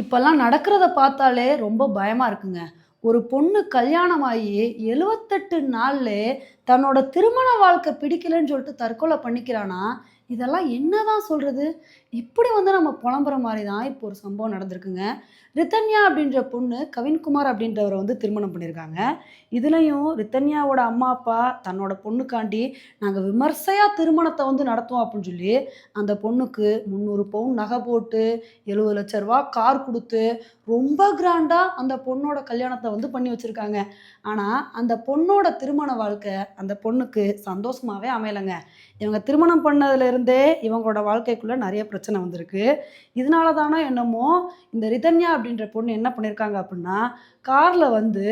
இப்போல்லாம் நடக்கிறத பார்த்தாலே ரொம்ப பயமாக இருக்குங்க. ஒரு பொண்ணு கல்யாணம் ஆகி எழுவத்தெட்டு நாள்லே தன்னோட திருமண வாழ்க்கை பிடிக்கலன்னு சொல்லிட்டு தற்கொலை பண்ணிக்கிறானா? இதெல்லாம் என்ன தான் சொல்கிறது இப்படி வந்து நம்ம புலம்புற மாதிரி தான் இப்போ ஒரு சம்பவம் நடந்திருக்குங்க. ரித்தன்யா அப்படின்ற பொண்ணு கவின்குமார் அப்படின்றவரை வந்து திருமணம் பண்ணியிருக்காங்க. இதுலேயும் ரித்தன்யாவோட அம்மா அப்பா தன்னோட பொண்ணுக்காண்டி நாங்கள் விமர்சையாக திருமணத்தை வந்து நடத்துவோம் அப்படின்னு சொல்லி அந்த பொண்ணுக்கு முந்நூறு பவுன் நகை போட்டு எழுபது லட்ச ரூபா கார் கொடுத்து ரொம்ப கிராண்டாக அந்த பொண்ணோட கல்யாணத்தை வந்து பண்ணி வச்சுருக்காங்க. ஆனால் அந்த பொண்ணோட திருமண வாழ்க்கை அந்த பொண்ணுக்கு சந்தோஷமாகவே அமையலைங்க. இவங்க திருமணம் பண்ணதுலேருந்தே இவங்களோட வாழ்க்கைக்குள்ளே நிறைய பிரச்சனை வந்திருக்கு. இதனால தானோ என்னமோ இந்த ரிதன்யா அப்படின்ற பொண்ணு என்ன பண்ணியிருக்காங்க அப்படின்னா காரில் வந்து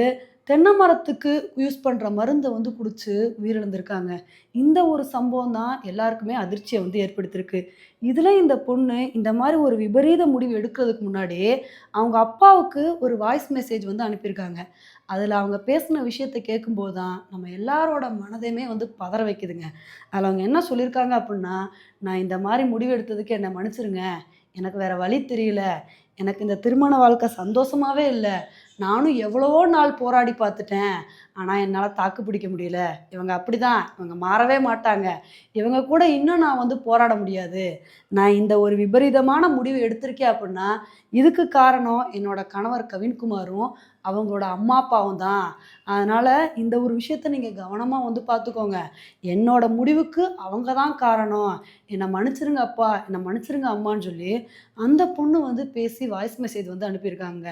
தென்னை மரத்துக்கு யூஸ் பண்ணுற மருந்தை வந்து குடிச்சு உயிரிழந்திருக்காங்க. இந்த ஒரு சம்பவம் தான் எல்லாருக்குமே அதிர்ச்சியை வந்து ஏற்படுத்தியிருக்கு. இதில் இந்த பொண்ணு இந்த மாதிரி ஒரு விபரீத முடிவு எடுக்கிறதுக்கு முன்னாடி அவங்க அப்பாவுக்கு ஒரு வாய்ஸ் மெசேஜ் வந்து அனுப்பியிருக்காங்க. அதில் அவங்க பேசின விஷயத்தை கேட்கும்போது தான் நம்ம எல்லாரோட மனதையுமே வந்து பதற வைக்குதுங்க. அதில் அவங்க என்ன சொல்லியிருக்காங்க அப்படின்னா நான் இந்த மாதிரி முடிவு எடுத்ததுக்கு என்னை மன்னிச்சிருங்க. எனக்கு வேறு வழி தெரியல. எனக்கு இந்த திருமண வாழ்க்கை சந்தோஷமாகவே இல்லை. நானும் எவ்வளவோ நாள் போராடி பார்த்துட்டேன். ஆனால் என்னால் தாக்கு பிடிக்க முடியல. இவங்க அப்படி தான் இவங்க மாறவே மாட்டாங்க. இவங்க கூட இன்னும் நான் வந்து போராட முடியாது. நான் இந்த ஒரு விபரீதமான முடிவு எடுத்திருக்கேன் அப்படின்னா இதுக்கு காரணம் என்னோட கணவர் கவின்குமாரும் அவங்களோட அம்மா அப்பாவும் தான். அதனால் இந்த ஒரு விஷயத்த நீங்கள் கவனமாக வந்து பார்த்துக்கோங்க என்னோட முடிவுக்கு அவங்க தான் காரணம். என்னை மன்னிச்சிருங்க அப்பா என்னை மன்னிச்சிருங்க அம்மான்னு சொல்லி அந்த பொண்ணு வந்து பேசி வாய்ஸ் மெசேஜ் வந்து அனுப்பியிருக்காங்க.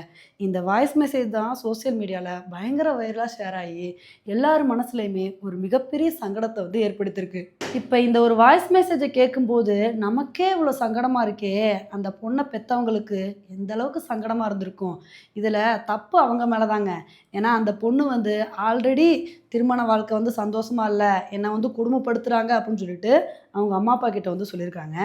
இந்த வாய்ஸ் மெசேஜ் தான் சோஷியல் மீடியாவில் பயங்கர வைரலாக ஷேர் ஆகி எல்லார் மனசுலையுமே ஒரு மிகப்பெரிய சங்கடத்தை வந்து ஏற்படுத்தியிருக்கு. இப்போ இந்த ஒரு வாய்ஸ் மெசேஜை கேட்கும்போது நமக்கே இவ்வளோ சங்கடமாக இருக்கே. அந்த பொண்ணை பெற்றவங்களுக்கு எந்த அளவுக்கு சங்கடமாக இருந்திருக்கும்? இதில் தப்பு அவங்க மேலே தாங்க ஏன்னா அந்த பொண்ணு வந்து ஆல்ரெடி திருமண வாழ்க்கை வந்து சந்தோஷமா இல்லை என்னை வந்து குடும்பப்படுத்துகிறாங்க அப்படின்னு சொல்லிட்டு அவங்க அம்மா அப்பா கிட்ட வந்து சொல்லியிருக்காங்க.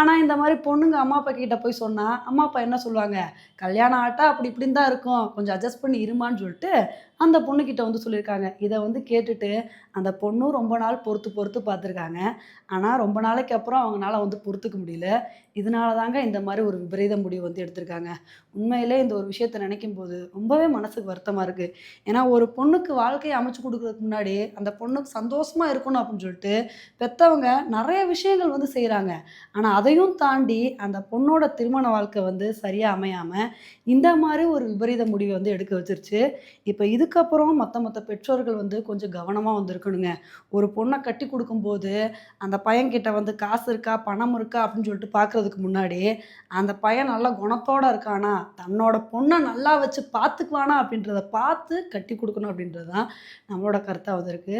ஆனால் இந்த மாதிரி பொண்ணுங்க அம்மா அப்பா கிட்ட போய் சொன்னால் அம்மா அப்பா என்ன சொல்லுவாங்க? கல்யாணம் ஆட்டா அப்படி இப்படின்னு தான் இருக்கும். கொஞ்சம் அட்ஜஸ்ட் பண்ணி இருமான்னு சொல்லிட்டு அந்த பொண்ணுக்கிட்ட வந்து சொல்லியிருக்காங்க. இதை வந்து கேட்டுட்டு அந்த பொண்ணும் ரொம்ப நாள் பொறுத்து பொறுத்து பார்த்துருக்காங்க. ஆனால் ரொம்ப நாளைக்கு அப்புறம் அவங்களால வந்து பொறுத்துக்க முடியல. இதனால தாங்க இந்த மாதிரி ஒரு விபரீத முடிவு வந்து எடுத்திருக்காங்க. உண்மையிலே இந்த ஒரு விஷயத்தை நினைக்கும் போது ரொம்பவே மனசுக்கு வருத்தமாக இருக்குது ஏன்னா ஒரு பொண்ணுக்கு வாழ்க்கையை அமைச்சு கொடுக்குறதுக்கு முன்னாடி அந்த பொண்ணுக்கு சந்தோஷமாக இருக்கணும் அப்படின்னு சொல்லிட்டு பெற்றவங்க நிறைய விஷயங்கள் வந்து செய்கிறாங்க ஆனால் அதையும் தாண்டி அந்த பொண்ணோட திருமண வாழ்க்கை வந்து சரியாக அமையாமல் இந்த மாதிரி ஒரு விபரீத முடிவை வந்து எடுக்க வச்சிருச்சு. இப்போ இதுக்கப்புறம் மற்ற மற்ற பெற்றோர்கள் வந்து கொஞ்சம் கவனமாக வந்திருக்கணுங்க. ஒரு பொண்ணை கட்டி கொடுக்கும்போது அந்த பையன்கிட்ட வந்து காசு இருக்கா பணம் இருக்கா அப்படின்னு சொல்லிட்டு பார்க்குறதுக்கு முன்னாடி அந்த பையன் நல்ல குணத்தோட இருக்கானா தன்னோட பொண்ணை நல்லா வச்சு பார்த்துக்குவானா அப்படின்றத பார்த்து கட்டி கொடுக்கணும் அப்படின்றது தான் நம்மளோட கருத்தாக வந்திருக்கு.